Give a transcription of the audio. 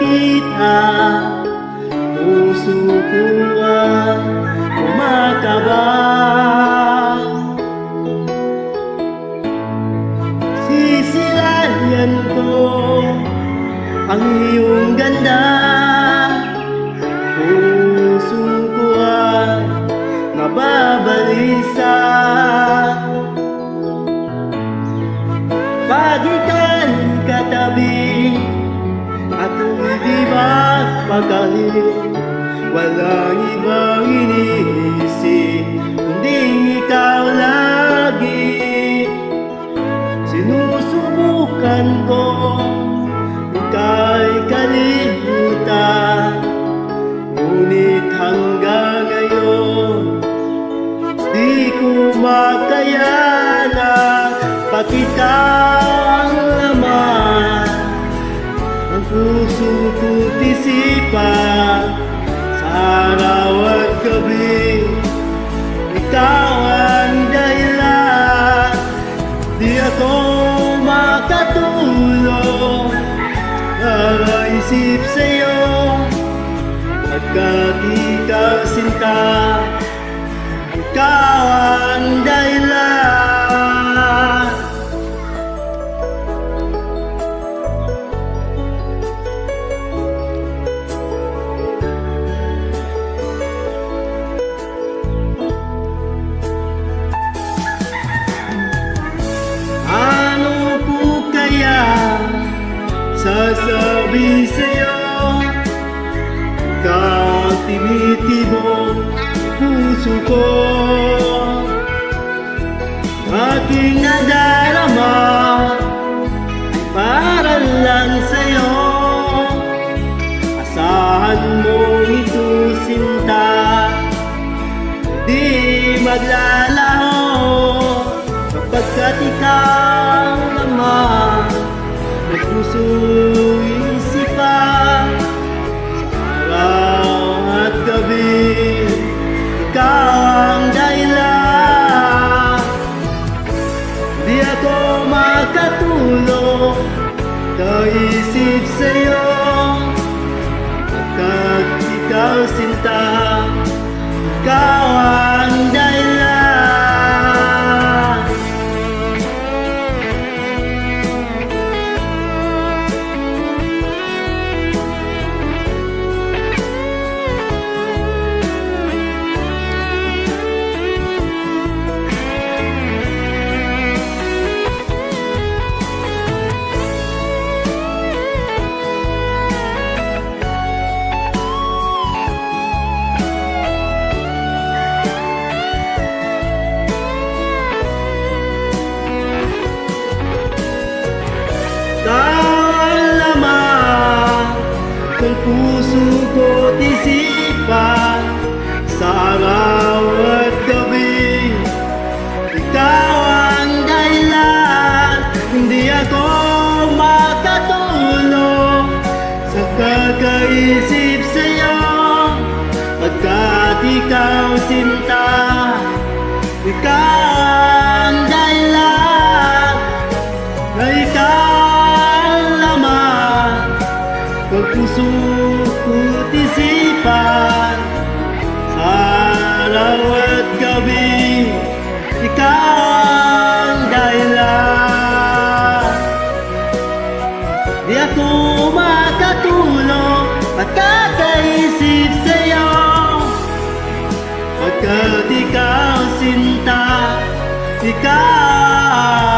kita Puso ko ay kumakabang Sisilayan ko ang iyong ganda. Puso ko ay nababalisa Pag ika'y katabi At hindi magpakali Walang ibang iniisip Kundi ikaw lagi. Sinusubukan ko Ika'y kalimutan. Ngunit hanggang ngayon Di ko makayanan Pakitang isipan Sa araw at gabi. Ikaw ang dahilan Di ako makatulong. Nakaisip sa'yo Pagkat ikaw sinta ikaw ang sasabi sa'yo Kang tinitibong puso ko. Aking nadarama para lang sa'yo. Asahan mo ito sinta Di maglalaho. Kapagkat ikaw naman May kakaisip sa'yo Pagkat ikaw sinta Ikaw ang dahilan na ikaw laman Ang puso ko't isipan araw at gabi sinta Ikaw